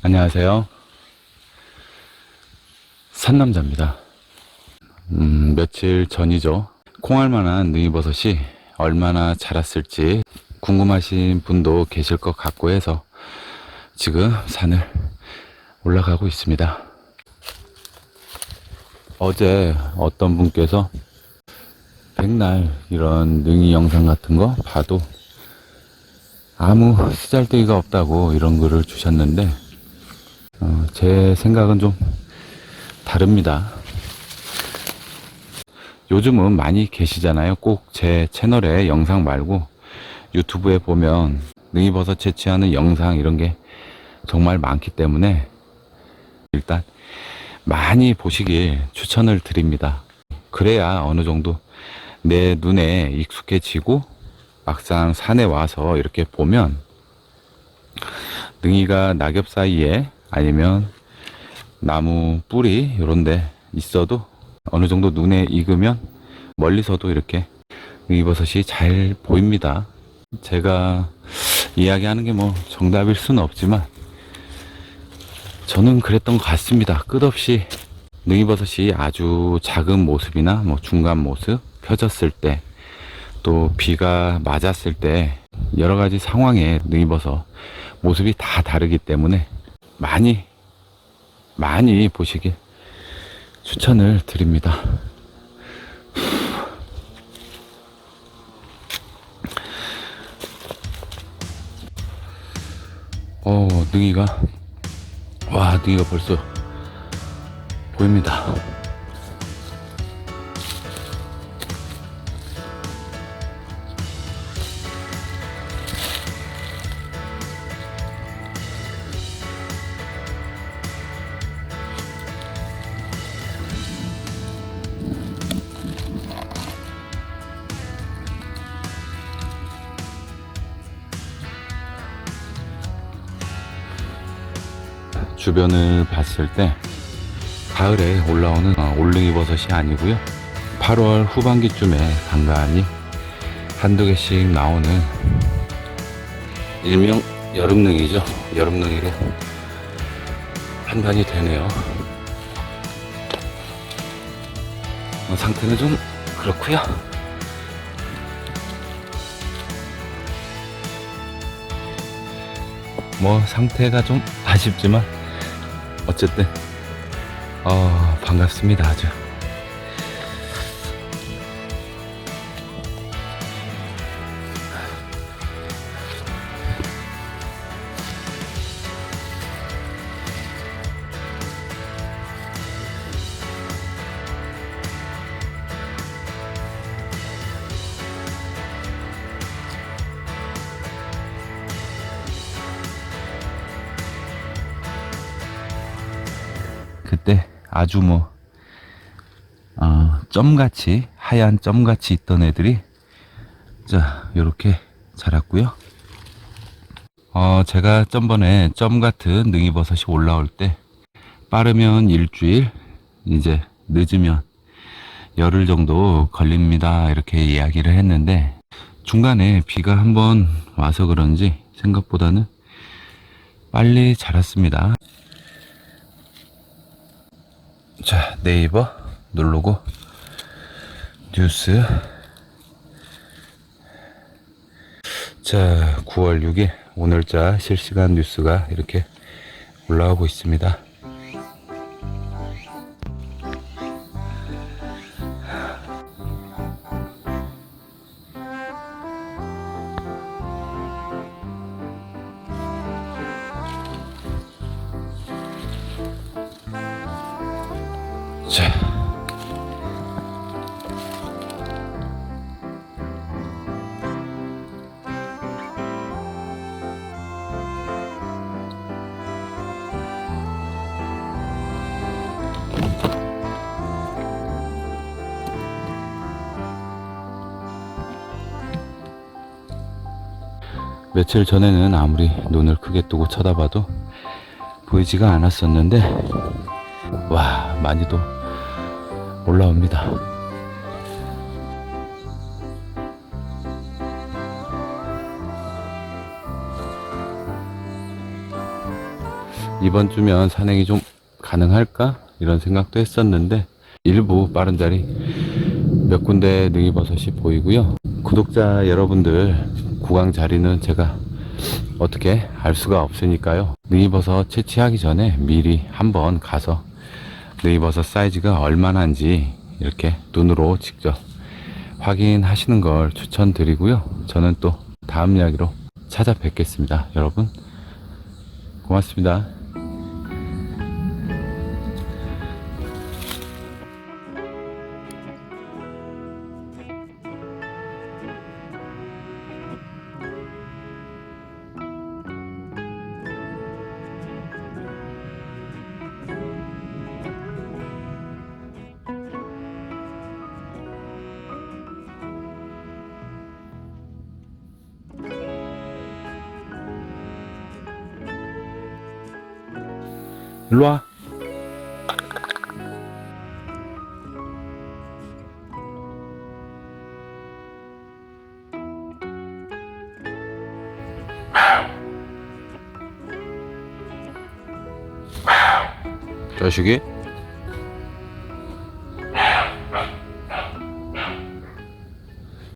안녕하세요. 산남자입니다. 음, 며칠 전이죠. 콩알만한 능이버섯이 얼마나 자랐을지 궁금하신 분도 계실 것 같고 해서 지금 산을 올라가고 있습니다. 어제 어떤 분께서 백날 이런 능이 영상 같은 거 봐도 아무 쓰잘데기가 없다고 이런 글을 주셨는데 어, 제 생각은 좀 다릅니다. 요즘은 많이 계시잖아요. 꼭 제 채널에 영상 말고 유튜브에 보면 능이버섯 채취하는 영상 이런 게 정말 많기 때문에 일단 많이 보시길 추천을 드립니다. 그래야 어느 정도 내 눈에 익숙해지고 막상 산에 와서 이렇게 보면 능이가 낙엽 사이에 아니면 나무 뿌리 이런데 있어도 어느 정도 눈에 익으면 멀리서도 이렇게 능이버섯이 잘 보입니다. 제가 이야기하는 게 뭐 정답일 수는 없지만 저는 그랬던 것 같습니다. 끝없이 능이버섯이 아주 작은 모습이나 뭐 중간 모습 펴졌을 때 또 비가 맞았을 때 여러 가지 상황에 능이버섯 모습이 다 다르기 때문에 많이 많이 보시길 추천을 드립니다. 어, 능이가 와, 능이가 벌써 보입니다. 주변을 봤을 때 가을에 올라오는 어, 올릉이 버섯이 아니고요. 8월 후반기쯤에 간간히 한두 개씩 나오는 일명 여름능이죠. 여름능이로 판단이 되네요. 어, 상태는 좀 그렇고요. 뭐 상태가 좀 아쉽지만 어쨌든 어, 반갑습니다 아주 그때 아주 뭐 어, 점같이 하얀 점같이 있던 애들이 자 요렇게 자랐고요. 어, 제가 전번에 점 같은 능이버섯이 올라올 때 빠르면 일주일 이제 늦으면 열흘 정도 걸립니다. 이렇게 이야기를 했는데 중간에 비가 한번 와서 그런지 생각보다는 빨리 자랐습니다 자 네이버 누르고 뉴스. 자 9월 6일 오늘자 실시간 뉴스가 이렇게 올라오고 있습니다 며칠 전에는 아무리 눈을 크게 뜨고 쳐다봐도 보이지가 않았었는데 와 많이도 올라옵니다. 이번 주면 산행이 좀 가능할까? 이런 생각도 했었는데 일부 빠른 자리 몇 군데 능이버섯이 보이고요. 구독자 여러분들 구강 자리는 제가 어떻게 알 수가 없으니까요. 능이버섯 채취하기 전에 미리 한번 가서 능이버섯 사이즈가 얼마나인지 이렇게 눈으로 직접 확인하시는 걸 추천드리고요. 저는 또 다음 이야기로 찾아뵙겠습니다. 여러분 고맙습니다. 일로 와. 자식이